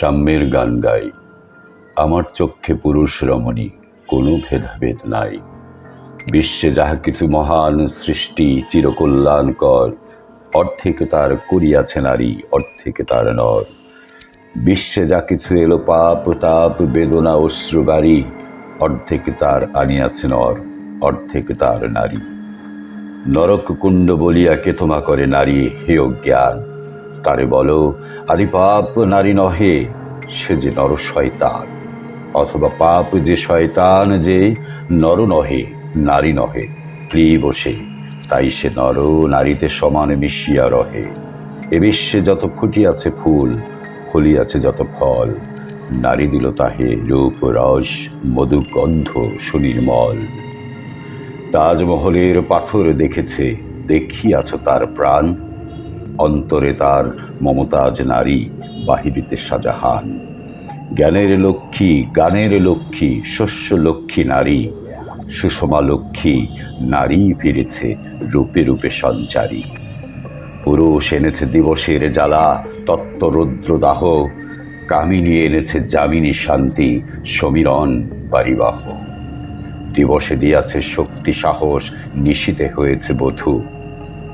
সাম্যের গান গাই। আমার চক্ষে পুরুষ রমণী, কোনো ভেদাভেদ নাই। বিশ্বে যাহা কিছু মহান সৃষ্টি চিরকল্যাণকর, অর্ধেকে তার করিয়াছে নারী, অর্ধেকে তার নর। বিশ্বে যা কিছু এলো পাপ, তাপ, বেদনা অশ্রু বাড়ি অর্ধেকে তার আনিয়াছে নর, অর্ধেকে তার নারী। নরক কুণ্ড বলিয়া কে তোমা করে নারী, হে জ্ঞান তারে বলো আদি পাপ নারী নহে, সে যে নর শয়তান। অথবা পাপ যে শয়তান যে নর নহে, নারী নহে ক্লি বসে তাই সে নর নারীতে সমান মিশিয়া রহে। এ বিশ্বে যত ফুটিয়াছে ফুল ফলিয়াছে যত ফল, নারী দিল তাহে রূপ, রস, মধু, গন্ধ, সুনির্মল। তাজমহলের পাথর দেখেছে, দেখিয়াছ তার প্রাণ অন্তরে তার মমতাজ নারী বাহিরিতে সাজাহান জ্ঞানের লক্ষ্মী, গানের লক্ষ্মী, শস্য লক্ষ্মী নারী, সুষমা লক্ষ্মী নারী ফিরেছে রূপে রূপে সঞ্চারী। পুরুষ এনেছে দিবসের জ্বালা, তত্ত্ব রৌদ্রদাহ, কামিনী এনেছে যামিনী শান্তি, সমীরণ বাড়িবাহ দিবসে দিয়াছে শক্তি, সাহস নিশিতে হয়েছে বধূ।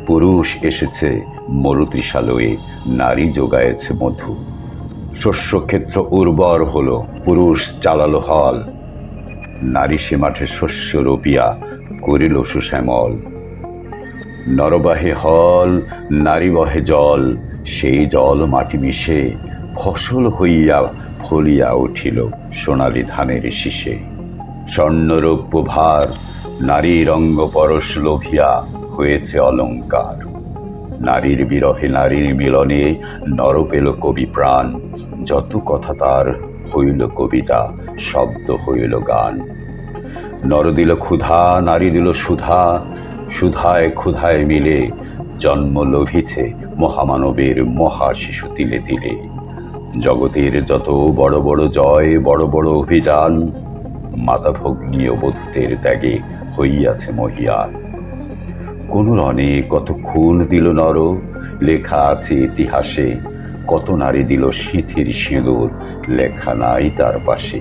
পুরুষ এসেছে মরুতৃষালয়ে নারী যোগায়েছে মধু। শস্যক্ষেত্র উর্বর হলো, পুরুষ চালালো হল। নারী সে মাঠে শস্য রোপিয়া, করিল সুশ্যামল। নরবাহে হল নারী বহে জল, সেই জল মাটি মিশে, ফসল হইয়া ফলিয়া উঠিল সোনালি ধানের শীষে। স্বর্ণরৌপ্য ভার, নারীর অঙ্গ পরশ লোভিয়া হয়েছে অলঙ্কার। নারীর বিরহে নারীর মিলনে নর পেল কবি প্রাণ। যত কথা তার হইল কবিতা, শব্দ হইল গান। নর দিল ক্ষুধা, নারী দিল সুধা। সুধায় ক্ষুধায় মিলে জন্ম লোভিছে মহামানবের মহা শিশু তিলে তিলে। জগতের যত বড় বড় জয়, বড় বড় অভিযান মাতা ভগ্নী ও বধূতের ত্যাগে হইয়াছে মহিয়ান। কোন রণে কত খুন দিল নর, লেখা আছে ইতিহাসে, কত নারী দিল সিঁথির সিঁদুর, লেখা নাই তার পাশে।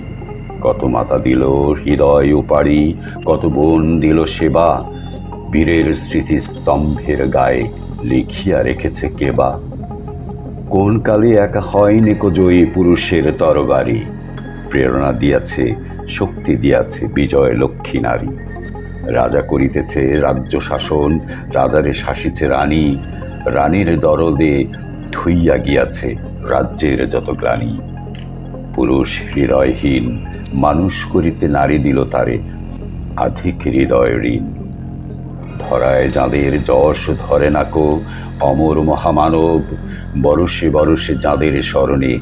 কত মাতা দিল হৃদয় উপাড়ি, কত বোন দিল সেবা, বীরের স্মৃতিস্তম্ভের গায়ে লিখিয়া রেখেছে কেবা। কোন কালে একা হয়নি জয়ী পুরুষের তরবারি? প্রেরণা দিয়াছে, শক্তি দিয়াছে বিজয় লক্ষ্মী নারী। রাজা করিতেছে রাজ্য শাসন, রাজারে শাসিছে রানী, রানীর দরদে ধুইয়া গিয়াছে রাজ্যের যত গ্লানি। পুরুষ হৃদয়হীন, মানুষ করিতে নারী দিল তারে আধিক হৃদয় ঋণ। ধরায় যাঁদের যশ ধরে নাকো অমর মহামানব বরসে বরসে যাঁদের স্মরণে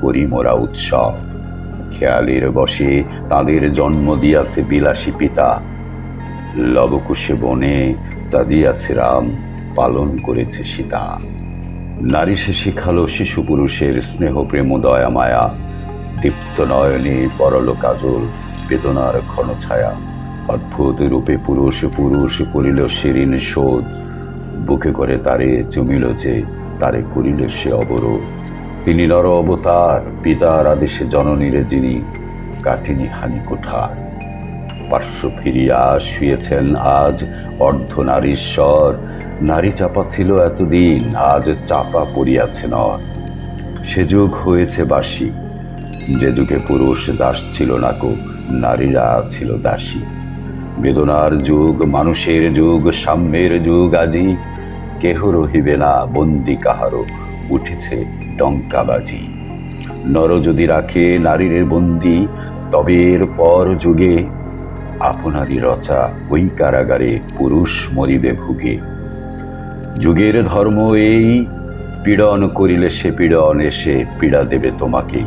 করি মোরা উৎসব। খেয়ালের বসে তাদের জন্ম দিয়াছে বিলাসী পিতা লবকুশে বনে তা দিয়াছে রাম পালন করেছে সীতা। নারী সে শিখালো শিশু পুরুষের স্নেহ, প্রেম, দয়া, মায়া। দীপ্ত নয়নে পরল কাজল বেদনার ক্ষণ ছায়া। অদ্ভুত রূপে পুরুষ পুরুষ করিল শিরিন শোধ। বুকে করে তারে চুমিল যে, তারে করিল সে অবরোধ। তিনি নর অবতার, পিতার আদেশে জননীরে যিনি, কাটিনি হানি কোঠার। পার্শ্ব ফিরিয়া শুয়েছেন আজ অর্ধ নারীশ্বর নারী চাপা ছিল এতদিন, আজ চাপা পড়িয়াছে নর। সে যুগ হয়েছে বাসি। যে যুগে পুরুষ দাস ছিল না কো, নারীরা ছিল দাসী। বেদনার যুগ, মানুষের যুগ, সাম্যের যুগ, আজি কেহ রহিবে না, বন্দি কাহারো উঠেছে ডঙ্কাবাজি নর যদি রাখে নারীর বন্দি তবে এর পর যুগে আপনারই রচা ওই কারাগারে পুরুষ মরিবে ভুগে। যুগের ধর্ম এই, পীড়ন করিলে সে পীড়ন এসে পীড়া দেবে তোমাকেই।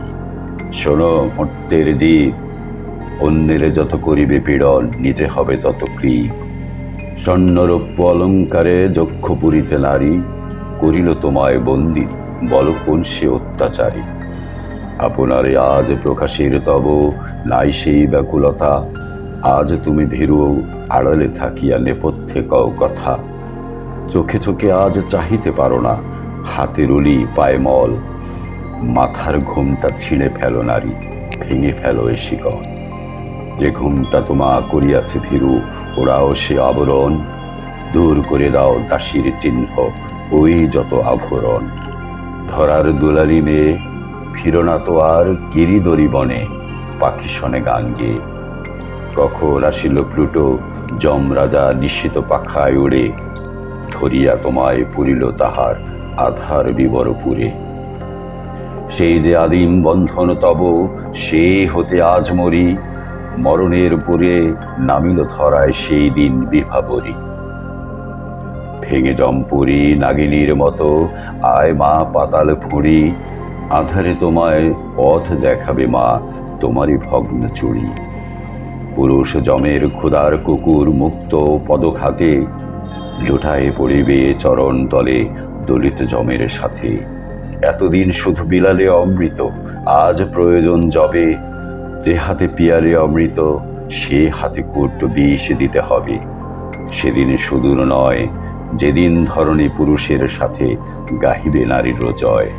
শোনো মর্তের জীব অন্যের যত করিবে পীড়ন, নিতে হবে তত ক্রীব স্বর্ণরৌপ্য অলঙ্কারে যক্ষ পুরীতে নারী, করিল তোমায় বন্দি বল কোন সে অত্যাচারী। আপনারে আজ প্রকাশের তব, নাই সেই ব্যাকুলতা। আজ তুমি ভীরু আড়ালে থাকিয়া নেপথ্যে কও কথা। চোখে চোখে আজ চাহিতে পারো না হাতে রুলি পায়ে মল। মাথার ঘুমটা ছিঁড়ে ফেলো নারী, ভেঙে ফেলো এ শিকড় যে ঘুমটা তোমা করিয়াছে ভীরু, ওরাও সে আবরণ। দূর করে দাও দাসীর চিহ্ন, ওই যত আভরণ ধরার দুলারি মেয়ে ফিরোনা তো আর গিরিদরি বনে, পাখি শনে গাঙ্গে কখন আসিল প্লুটো? যম রাজা নিশ্চিত পাখায় উড়ে ধরিয়া তোমায় পুরিল তাহার আধার বিবরপুরে। সেই যে আদিম বন্ধন তব, সে হতে আজ মরি। মরণের পুরে নামিল ধরায় সেই দিন বিভাবরী। ভেঙে জম্পুরি নাগিনীর মতো আয় মা পাতাল ফুড়ি। আধারে তোমায় পথ দেখাবে মা তোমারই ভগ্ন চুড়ি। পুরুষ জমের ক্ষুদার কুকুর মুক্ত পদখাতে লুটায়ে পড়িবে চরণ তলে দলিত জমের সাথে। এতদিন শুধু বিলালে অমৃত, আজ প্রয়োজন জবে। যে হাতে পিয়ালে অমৃত, সে হাতে কুট বিষ দিতে হবে। সেদিন সুদূর নয়, যেদিন ধরনী পুরুষের সাথে গাহিবে নারীর জয়।